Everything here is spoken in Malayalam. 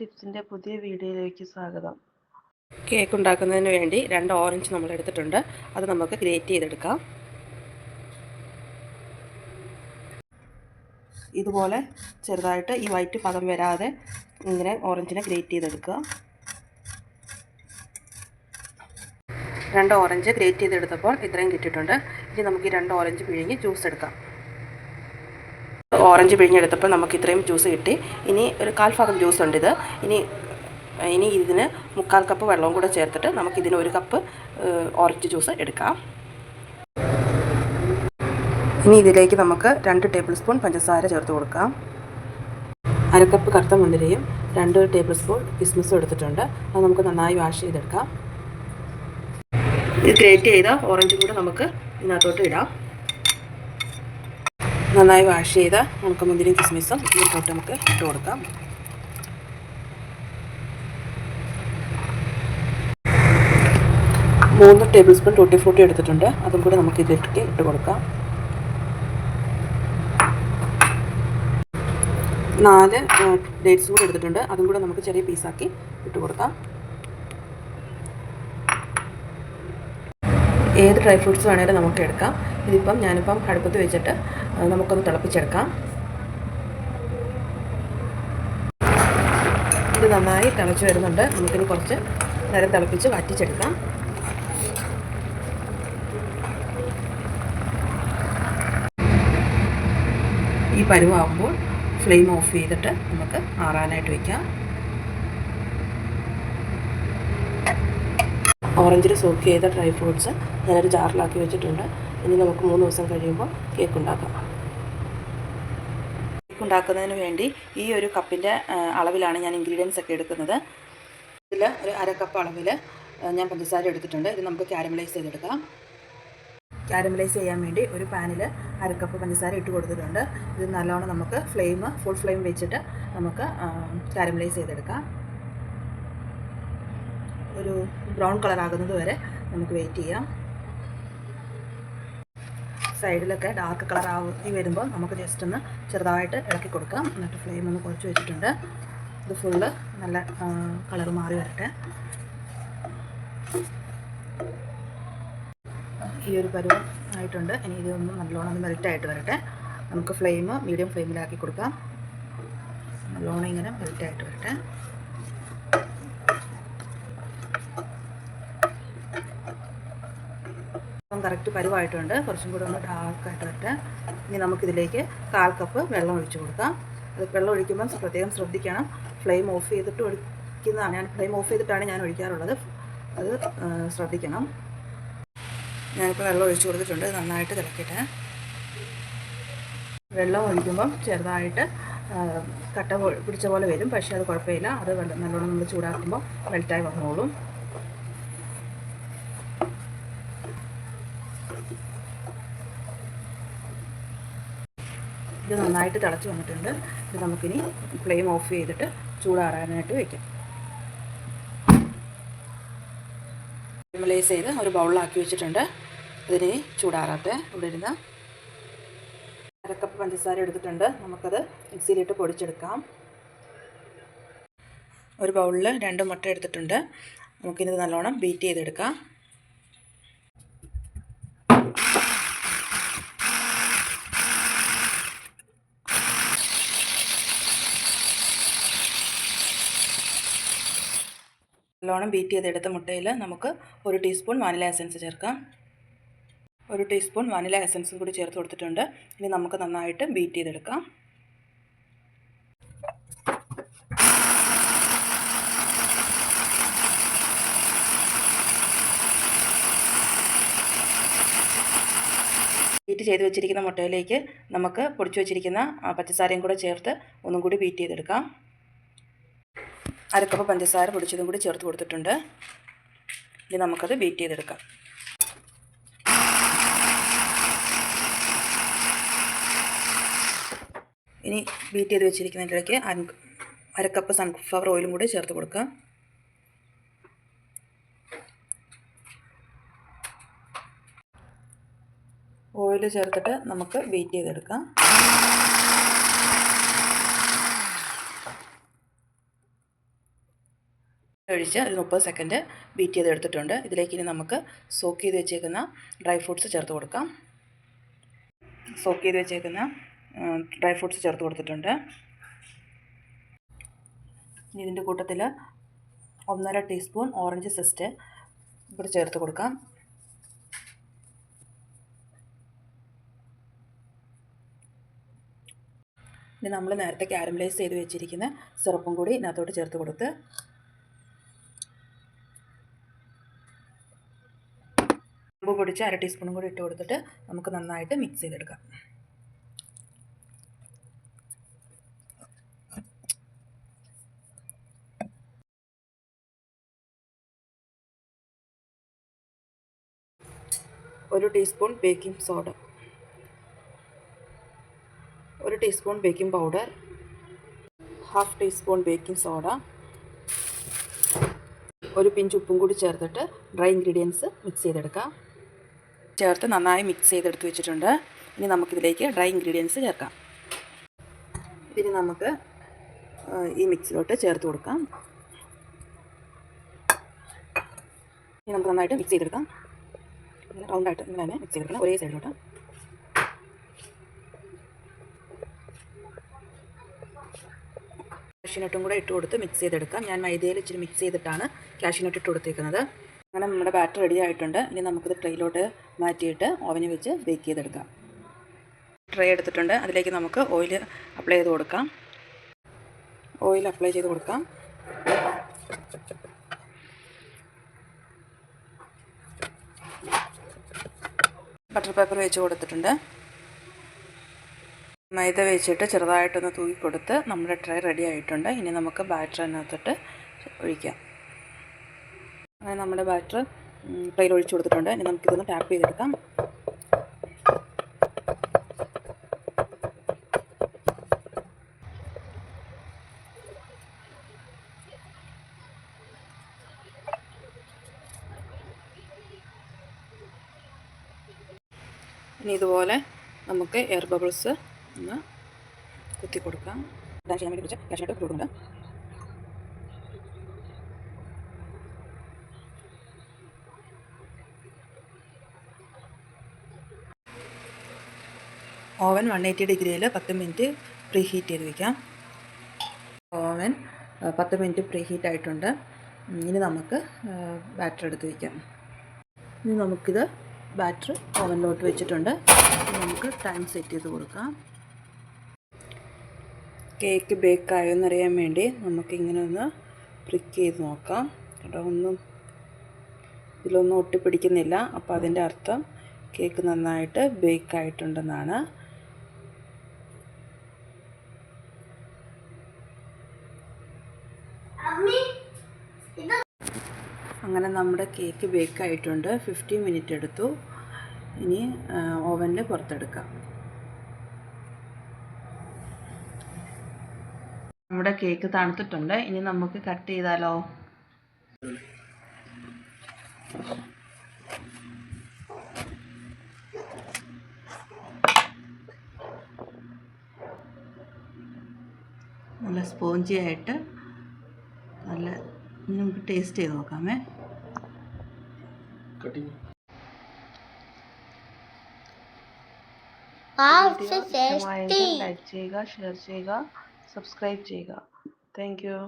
ടിപ്സിന്റെ പുതിയ വീഡിയോയിലേക്ക് സ്വാഗതം. കേക്ക് ഉണ്ടാക്കുന്നതിന് വേണ്ടി രണ്ട് ഓറഞ്ച് നമ്മൾ എടുത്തിട്ടുണ്ട്. അത് നമുക്ക് ഗ്രേറ്റ് ചെയ്തെടുക്കാം. ഇതുപോലെ ചെറുതായിട്ട് ഈ വൈറ്റ് പദം വരാതെ ഇങ്ങനെ ഓറഞ്ചിനെ ഗ്രേറ്റ് ചെയ്തെടുക്കുക. രണ്ട് ഓറഞ്ച് ഗ്രേറ്റ് ചെയ്തെടുത്തപ്പോൾ ഇത്രയും കിട്ടിയിട്ടുണ്ട്. ഇനി നമുക്ക് ഈ രണ്ട് ഓറഞ്ച് പിഴിഞ്ഞ് ജ്യൂസ് എടുക്കാം. ഓറഞ്ച് പിഴിഞ്ഞെടുത്തപ്പോൾ നമുക്ക് ഇത്രയും ജ്യൂസ് കിട്ടി. ഇനി ഒരു കാൽ ഭാഗം ജ്യൂസ് ഉണ്ട് ഇത്. ഇനി ഇനി ഇതിന് മുക്കാൽ കപ്പ് വെള്ളവും കൂടെ ചേർത്തിട്ട് നമുക്കിതിന് ഒരു കപ്പ് ഓറഞ്ച് ജ്യൂസ് എടുക്കാം. ഇനി ഇതിലേക്ക് നമുക്ക് രണ്ട് ടേബിൾ സ്പൂൺ പഞ്ചസാര ചേർത്ത് കൊടുക്കാം. അരക്കപ്പ് കറുത്ത മുന്തിരിയും രണ്ട് ടേബിൾ സ്പൂൺ കിസ്മിസും എടുത്തിട്ടുണ്ട്. അത് നമുക്ക് നന്നായി വാഷ് ചെയ്തെടുക്കാം. ഇത് ഗ്രേറ്റ് ചെയ്ത ഓറഞ്ചും കൂടെ നമുക്ക് ഇതിനകത്തോട്ട് ഇടാം. നന്നായി വാഷ് ചെയ്ത നമുക്ക് മുന്തിരിയും കിസ്മിസും ഇതിലോട്ട് നമുക്ക് ഇട്ട് കൊടുക്കാം. മൂന്ന് ടേബിൾ സ്പൂൺ ടൂട്ടി ഫ്രൂട്ടി എടുത്തിട്ടുണ്ട്. അതും കൂടി നമുക്ക് ഇതിലേക്ക് ഇട്ട് കൊടുക്കാം. നാല് ഡേറ്റ്സ് കൂടി എടുത്തിട്ടുണ്ട്. അതും കൂടെ നമുക്ക് ചെറിയ പീസാക്കി ഇട്ട് കൊടുക്കാം. ഏത് ഡ്രൈ ഫ്രൂട്ട്സ് വേണേലും നമുക്ക് എടുക്കാം. ഇതിപ്പം ഞാനിപ്പം അടുപ്പത്ത് വെച്ചിട്ട് നമുക്കൊന്ന് തിളപ്പിച്ചെടുക്കാം. ഇത് നന്നായി തിളച്ച് വരുന്നുണ്ട്. നമുക്കിനി കുറച്ച് നേരം തിളപ്പിച്ച് വറ്റിച്ചെടുക്കാം. ഈ പരുവാകുമ്പോൾ ഫ്ലെയിം ഓഫ് ചെയ്തിട്ട് നമുക്ക് ആറാനായിട്ട് വയ്ക്കാം ഓറഞ്ചിൽ സോക്ക് ചെയ്ത ഡ്രൈ ഫ്രൂട്ട്സ് ഞാനൊരു ജാറിലാക്കി വെച്ചിട്ടുണ്ട്. ഇനി നമുക്ക് മൂന്ന് ദിവസം കഴിയുമ്പോൾ കേക്ക് ഉണ്ടാക്കാം. കേക്ക് ഉണ്ടാക്കുന്നതിന് വേണ്ടി ഈ ഒരു കപ്പിന്റെ അളവിലാണ് ഞാൻ ഇൻഗ്രീഡിയൻസ് ഒക്കെ എടുക്കുന്നത്. ഇതിൽ ഒരു അര കപ്പ് അളവിൽ ഞാൻ പഞ്ചസാര എടുത്തിട്ടുണ്ട്. ഇത് നമുക്ക് ക്യാരമലൈസ് ചെയ്തെടുക്കാം. ക്യാരമലൈസ് ചെയ്യാൻ വേണ്ടി ഒരു പാനിൽ അരക്കപ്പ് പഞ്ചസാര ഇട്ട് കൊടുത്തിട്ടുണ്ട്. ഇത് നല്ലോണം നമുക്ക് ഫ്ലെയിം ഫുൾ ഫ്ലെയിം വെച്ചിട്ട് നമുക്ക് ക്യാരമലൈസ് ചെയ്തെടുക്കാം. ഒരു ബ്രൗൺ കളർ ആകുന്നത് വരെ നമുക്ക് വെയിറ്റ് ചെയ്യാം. സൈഡിലൊക്കെ ഡാർക്ക് കളർ ആയി വരുമ്പോൾ നമുക്ക് ജസ്റ്റ് ഒന്ന് ചെറുതായിട്ട് ഇളക്കി കൊടുക്കാം. എന്നിട്ട് ഫ്ലെയിം ഒന്ന് കുറച്ച് വെച്ചിട്ടുണ്ട്. ഇത് ഫുള്ള് നല്ല കളർ മാറി വരട്ടെ. ഈ ഒരു പരുവം ആയിട്ടുണ്ട്. ഇനി ഇതൊന്ന് നല്ലോണം ഒന്ന് മെൽറ്റായിട്ട് വരട്ടെ. നമുക്ക് ഫ്ലെയിം മീഡിയം ഫ്ലെയിമിലാക്കി കൊടുക്കാം. നല്ലോണം ഇങ്ങനെ മെൽറ്റായിട്ട് വരട്ടെ. ഇപ്പം കറക്റ്റ് പരുവായിട്ടുണ്ട്. കുറച്ചും കൂടെ ഒന്ന് ഡാർക്കായിട്ട് വരട്ടെ. ഇനി നമുക്കിതിലേക്ക് കാൽ കപ്പ് വെള്ളം ഒഴിച്ചു കൊടുക്കാം. അത് വെള്ളം ഒഴിക്കുമ്പം പ്രത്യേകം ശ്രദ്ധിക്കണം. ഫ്ലെയിം ഓഫ് ചെയ്തിട്ട് ഒഴിക്കുന്നതാണ്. ഞാൻ ഫ്ലെയിം ഓഫ് ചെയ്തിട്ടാണ് ഞാൻ ഒഴിക്കാറുള്ളത്. അത് ശ്രദ്ധിക്കണം. ഞാനിപ്പോൾ വെള്ളം ഒഴിച്ചു കൊടുത്തിട്ടുണ്ട്. നന്നായിട്ട് തിളക്കട്ടെ. വെള്ളം ഒഴിക്കുമ്പം ചെറുതായിട്ട് കട്ട പിടിച്ച പോലെ വരും. പക്ഷേ അത് കുഴപ്പമില്ല. അത് നല്ലോണം നമ്മൾ ചൂടാക്കുമ്പോൾ മെൽറ്റായി വന്നോളും. ഇത് നന്നായിട്ട് തിളച്ച് വന്നിട്ടുണ്ട്. ഇത് നമുക്കിനി ഫ്ലെയിം ഓഫ് ചെയ്തിട്ട് ചൂടാറാനായിട്ട് വയ്ക്കാം നോർമലൈസ് ചെയ്ത് ഒരു ബൗളിലാക്കി വെച്ചിട്ടുണ്ട്. ഇതിനി ചൂടാറാട്ടെ ഇവിടെ ഇരുന്ന് അരക്കപ്പ് പഞ്ചസാര എടുത്തിട്ടുണ്ട്. നമുക്കത് മിക്സിയിലിട്ട് പൊടിച്ചെടുക്കാം. ഒരു ബൗളിൽ രണ്ട് മുട്ട എടുത്തിട്ടുണ്ട്. നമുക്കിത് നല്ലോണം ബീറ്റ് ചെയ്തെടുക്കാം. നല്ലോണം ബീറ്റ് ചെയ്തെടുത്ത മുട്ടയിൽ നമുക്ക് ഒരു ടീസ്പൂൺ വാനില എസൻസ് ചേർക്കാം. ഒരു ടീസ്പൂൺ വാനില എസൻസും കൂടി ചേർത്ത് കൊടുത്തിട്ടുണ്ട്. ഇനി നമുക്ക് നന്നായിട്ട് ബീറ്റ് ചെയ്തെടുക്കാം. ബീറ്റ് ചെയ്ത് വെച്ചിരിക്കുന്ന മുട്ടയിലേക്ക് നമുക്ക് പൊടിച്ചു വെച്ചിരിക്കുന്ന പച്ചസാരയും കൂടെ ചേർത്ത് ഒന്നും കൂടി ബീറ്റ് ചെയ്തെടുക്കാം. അരക്കപ്പ് പഞ്ചസാര പൊടിച്ചതും കൂടി ചേർത്ത് കൊടുത്തിട്ടുണ്ട്. ഇനി നമുക്കത് ബീറ്റ് ചെയ്തെടുക്കാം. ഇനി ബീറ്റ് ചെയ്ത് വെച്ചിരിക്കുന്നതിലേക്ക് അരക്കപ്പ് സൺഫ്ലവർ ഓയിലും കൂടി ചേർത്ത് കൊടുക്കാം. ഓയിൽ ചേർത്തിട്ട് നമുക്ക് ബീറ്റ് ചെയ്തെടുക്കാം. ഒഴിച്ച് ഒരു മുപ്പത് സെക്കൻഡ് ബീറ്റ് ചെയ്ത് എടുത്തിട്ടുണ്ട് ഇതിലേക്ക് ഇനി നമുക്ക് സോക്ക് ചെയ്ത് വെച്ചേക്കുന്ന ഡ്രൈ ഫ്രൂട്ട്സ് ചേർത്ത് കൊടുക്കാം. സോക്ക് ചെയ്ത് വെച്ചേക്കുന്ന ഡ്രൈ ഫ്രൂട്ട്സ് ചേർത്ത് കൊടുത്തിട്ടുണ്ട്. ഇനി ഇതിന്റെ കൂട്ടത്തിൽ ഒന്നര ടീസ്പൂൺ ഓറഞ്ച് സെസ്റ്റ് ഇവിടെ ചേർത്ത് കൊടുക്കാം. ഇനി നമ്മൾ നേരത്തെ കാരമലൈസ് ചെയ്ത് വെച്ചിരിക്കുന്ന സിറപ്പും കൂടി ഇതിനകത്തോട്ട് ചേർത്ത് കൊടുത്ത് ഉപ്പ് പൊടിച്ച് അര ടീസ്പൂണും കൂടി ഇട്ട് കൊടുത്തിട്ട് നമുക്ക് നന്നായിട്ട് മിക്സ് ചെയ്തെടുക്കാം. ഒരു ടീസ്പൂൺ ബേക്കിംഗ് സോഡ ഒരു teaspoon baking powder half teaspoon baking soda ഒരു പിഞ്ച് ഉപ്പും കൂടി ചേർത്തിട്ട് ഡ്രൈ ഇൻഗ്രീഡിയൻസ് മിക്സ് ചെയ്തെടുക്കാം. ചേർത്ത് നന്നായി മിക്സ് ചെയ്തെടുത്ത് വെച്ചിട്ടുണ്ട്. ഇനി നമുക്കിതിലേക്ക് ഡ്രൈ ഇൻഗ്രീഡിയൻസ് ചേർക്കാം. ഇനി നമുക്ക് ഈ മിക്സിലോട്ട് ചേർത്ത് കൊടുക്കാം. ഇനി നമുക്ക് നന്നായിട്ട് മിക്സ് ചെയ്തെടുക്കാം. റൗണ്ടായിട്ട് ഇങ്ങനെ തന്നെ മിക്സ് ചെയ്തെടുക്കണം. ഒരേ സൈഡിലോട്ട് കാഷ്യനട്ടും കൂടെ ഇട്ട് കൊടുത്ത് മിക്സ് ചെയ്തെടുക്കാം. ഞാൻ മൈദയിൽ ഇച്ചിരി മിക്സ് ചെയ്തിട്ടാണ് കാഷ്യനട്ട് ഇട്ട് കൊടുത്തേക്കുന്നത്. അങ്ങനെ നമ്മുടെ ബാറ്റർ റെഡി ആയിട്ടുണ്ട്. ഇനി നമുക്കിത് ട്രെയിലോട്ട് മാറ്റിയിട്ട് ഓവനിൽ വെച്ച് ബേക്ക് ചെയ്തെടുക്കാം. ട്രേ എടുത്തിട്ടുണ്ട്. അതിലേക്ക് നമുക്ക് ഓയിൽ അപ്ലൈ ചെയ്ത് കൊടുക്കാം. ഓയിൽ അപ്ലൈ ചെയ്ത് കൊടുക്കാം. ബട്ടർ പേപ്പർ വെച്ച് കൊടുത്തിട്ടുണ്ട്. മൈദ വെച്ചിട്ട് ചെറുതായിട്ടൊന്ന് തൂക്കി കൊടുത്ത് നമ്മുടെ ട്രേ റെഡി ആയിട്ടുണ്ട്. ഇനി നമുക്ക് ബാറ്ററിനകത്തോട്ട് ഒഴിക്കാം. അങ്ങനെ നമ്മുടെ ബാറ്റർ ട്രെയിൽ ഒഴിച്ചു കൊടുത്തിട്ടുണ്ട്. ഇനി നമുക്കിതൊന്ന് ടാപ്പ് ചെയ്തെടുക്കാം. ഇനി ഇതുപോലെ നമുക്ക് എയർ ബബിൾസ് ഒന്ന് കുത്തി കൊടുക്കാം. ഡാഷ് ചെയ്യാൻ വേണ്ടി വെച്ച് ക്യാഷായിട്ട് കൊടുക്കുന്നുണ്ട്. ഓവൻ വൺ എയ്റ്റി ഡിഗ്രിയിൽ പത്ത് മിനിറ്റ് പ്രീ ഹീറ്റ് ചെയ്ത് വയ്ക്കാം ഓവൻ പത്ത് മിനിറ്റ് പ്രീ ഹീറ്റ് ആയിട്ടുണ്ട് ഇനി നമുക്ക് ബാറ്റർ എടുത്ത് വയ്ക്കാം ഇനി നമുക്കിത് ബാറ്റർ ഓവനിലോട്ട് വെച്ചിട്ടുണ്ട്. നമുക്ക് ടൈം സെറ്റ് ചെയ്ത് കൊടുക്കാം. കേക്ക് ബേക്കായോ എന്നറിയാൻ വേണ്ടി നമുക്കിങ്ങനെ ഒന്ന് പ്രിക്ക് ചെയ്ത് നോക്കാം. കേട്ടോ ഒന്നും ഇതിലൊന്നും ഒട്ടിപ്പിടിക്കുന്നില്ല. അപ്പോൾ അതിന്റെ അർത്ഥം കേക്ക് നന്നായിട്ട് ബേക്ക് ആയിട്ടുണ്ടെന്നാണ്. അങ്ങനെ നമ്മുടെ കേക്ക് ബേക്കായിട്ടുണ്ട്. ഫിഫ്റ്റി മിനിറ്റ് എടുത്തു. ഇനി ഓവനിൽ പുറത്തെടുക്കാം. നമ്മുടെ കേക്ക് തണുത്തിട്ടുണ്ട്. ഇനി നമുക്ക് കട്ട് ചെയ്താലോ? നല്ല സ്പോഞ്ചി ആയിട്ട് നല്ല നമുക്ക് ടേസ്റ്റ് ചെയ്ത് നോക്കാമേ. कटिंग। आप से टेस्टी लाइक चाहिएगा शेयर चाहिएगा सब्सक्राइब चाहिएगा थैंक यू